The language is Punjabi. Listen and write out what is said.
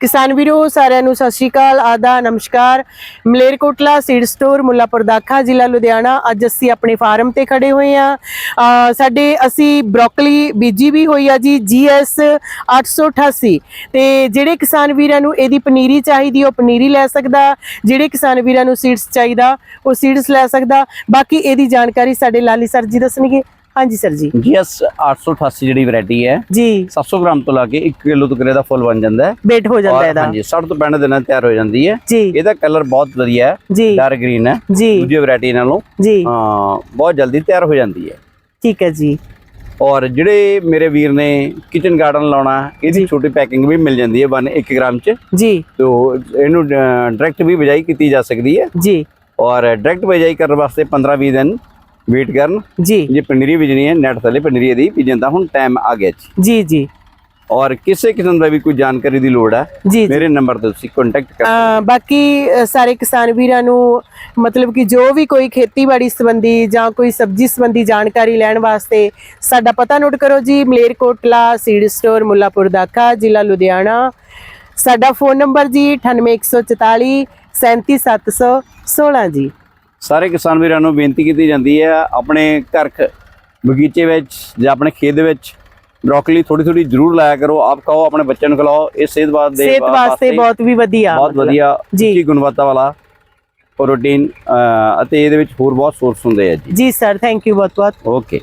ਕਿਸਾਨ ਵੀਰੋ, ਸਾਰਿਆਂ ਨੂੰ ਸਤਿ ਸ਼੍ਰੀ ਅਕਾਲ ਆਦਾ ਨਮਸਕਾਰ। ਮਲੇਰਕੋਟਲਾ ਸੀਡ ਸਟੋਰ, ਮੁੱਲਾਪੁਰ ਦਾਖਾ, ਜ਼ਿਲ੍ਹਾ ਲੁਧਿਆਣਾ। ਅੱਜ ਅਸੀਂ ਆਪਣੇ ਫਾਰਮ ਤੇ ਖੜੇ ਹੋਏ ਆ ਸਾਡੇ ਅਸੀਂ ਬ੍ਰੋਕਲੀ ਬੀਜੀ ਵੀ ਹੋਈ ਆ ਜੀ, ਜੀਐਸ 888 ਤੇ ਜਿਹੜੇ ਕਿਸਾਨ ਵੀਰਾਂ ਨੂੰ ਇਹਦੀ ਪਨੀਰੀ ਚਾਹੀਦੀ, ਉਹ ਪਨੀਰੀ ਲੈ ਸਕਦਾ। ਜਿਹੜੇ ਕਿਸਾਨ ਵੀਰਾਂ ਨੂੰ ਸੀਡਸ ਚਾਹੀਦਾ, ਉਹ ਸੀਡਸ ਲੈ ਸਕਦਾ। ਬਾਕੀ ਇਹਦੀ ਜਾਣਕਾਰੀ ਸਾਡੇ ਲਾਲੀ ਸਰ ਜੀ ਦੱਸਣਗੇ। ਹਾਂਜੀ ਸਰ ਜੀ। ਜੀਐਸ 888 ਜਿਹੜੀ ਵੈਰਾਈਟੀ ਹੈ ਜੀ। 700 ਗ੍ਰਾਮ ਤੋਂ ਲਾ ਕੇ 1 ਕਿਲੋ ਤੱਕ ਇਹਦਾ ਫੁੱਲ ਬਣ ਜਾਂਦਾ ਹੈ। ਬੇਟ ਹੋ ਜਾਂਦਾ ਇਹਦਾ। ਹਾਂਜੀ 60 ਤੋਂ 65 ਦਿਨਾਂ ਤਿਆਰ ਹੋ ਜਾਂਦੀ ਹੈ। ਜੀ। ਇਹਦਾ ਕਲਰ ਬਹੁਤ ਵਧੀਆ ਹੈ ਡਾਰਕ ਗ੍ਰੀਨ ਹੈ। ਜੀ। ਦੂਜੀ ਵੈਰਾਈਟੀ ਨਾਲੋਂ ਜੀ। ਹਾਂ ਬਹੁਤ ਜਲਦੀ ਤਿਆਰ ਹੋ ਜਾਂਦੀ ਹੈ। ਠੀਕ ਹੈ ਜੀ। ਔਰ ਜਿਹੜੇ ਮੇਰੇ ਵੀਰ ਨੇ ਕਿਚਨ ਗਾਰਡਨ ਲਾਉਣਾ ਇਹਦੀ ਛੋਟੀ ਪੈਕਿੰਗ ਵੀ ਮਿਲ ਜਾਂਦੀ ਹੈ 1 1 ਗ੍ਰਾਮ 'ਚ। ਜੀ। ਤੋ ਇਹਨੂੰ ਡਾਇਰੈਕਟ ਵੀ ਬਿਜਾਈ ਕੀਤੀ ਜਾ ਸਕਦੀ ਹੈ। ਜੀ। ਔਰ ਡਾਇਰੈਕਟ ਬਿਜਾਈ ਕਰਨ ਵਾਸਤੇ 15 20 ਦਿਨ ਵੇਟ ਕਰਨ। ਜੀ। ਜੇ ਪਨੀਰੀ ਬੀਜਣੀ ਹੈ ਨੈਟ ਥੱਲੇ ਪਨੀਰੀ ਦੀ ਬੀਜਣ ਦਾ ਹੁਣ ਟਾਈਮ ਆ ਗਿਆ ਜੀ। ਜੀ ਜੀ। ਔਰ ਕਿਸੇ ਕਿਸਮ ਦਾ ਵੀ ਕੋਈ ਜਾਣਕਾਰੀ ਦੀ ਲੋੜ ਹੈ। ਮੇਰੇ ਨੰਬਰ ਤੇ ਤੁਸੀਂ ਕੰਟੈਕਟ ਕਰ ਬਾਕੀ ਸਾਰੇ ਕਿਸਾਨ ਵੀਰਾਂ ਨੂੰ ਮਤਲਬ ਕਿ ਜੋ ਵੀ ਕੋਈ ਖੇਤੀਬਾੜੀ ਸੰਬੰਧੀ ਜਾਂ ਕੋਈ ਸਬਜ਼ੀ ਸੰਬੰਧੀ ਜਾਣਕਾਰੀ ਲੈਣ ਵਾਸਤੇ ਸਾਡਾ ਪਤਾ ਨੋਟ ਕਰੋ ਜੀ। ਮਲੇਰਕੋਟਲਾ ਸੀਡ ਸਟੋਰ ਮੁੱਲਾਪੁਰ ਦਾਖਾ ਜ਼ਿਲ੍ਹਾ ਲੁਧਿਆਣਾ। ਸਾਡਾ ਫੋਨ ਨੰਬਰ ਜੀ 98144 37716 ਜੀ। ਸਾਰੇ ਕਿਸਾਨ ਵੀਰਾਂ ਨੂੰ ਬੇਨਤੀ ਕੀਤੀ ਜਾਂਦੀ ਹੈ ਆਪਣੇ ਘਰ ਬਗੀਚੇ ਵਿੱਚ ਜਾਂ ਆਪਣੇ ਖੇਤ ਦੇ ਵਿੱਚ ਬ੍ਰੋਕਲੀ ਥੋੜੀ ਥੋੜੀ ਜ਼ਰੂਰ ਲਾਇਆ ਕਰੋ। ਆਪ ਖਾਓ ਆਪਣੇ ਬੱਚਿਆਂ ਨੂੰ ਖਿਲਾਓ। ਇਹ ਸਿਹਤ ਵਾਸਤੇ ਸਿਹਤ ਵਾਸਤੇ ਬਹੁਤ ਵੀ ਵਧੀਆ। ਬਹੁਤ। ਵਧੀਆ ਜੀ। ਉੱਚੀ ਗੁਣਵੱਤਾ ਵਾਲਾ ਪ੍ਰੋਟੀਨ ਅਤੇ ਇਹਦੇ ਵਿੱਚ ਹੋਰ ਬਹੁਤ ਸੋਰਸ ਹੁੰਦੇ ਆ ਜੀ। ਜੀ ਸਰ ਥੈਂਕ ਯੂ ਬਹੁਤ ਬਹੁਤ ਓਕੇ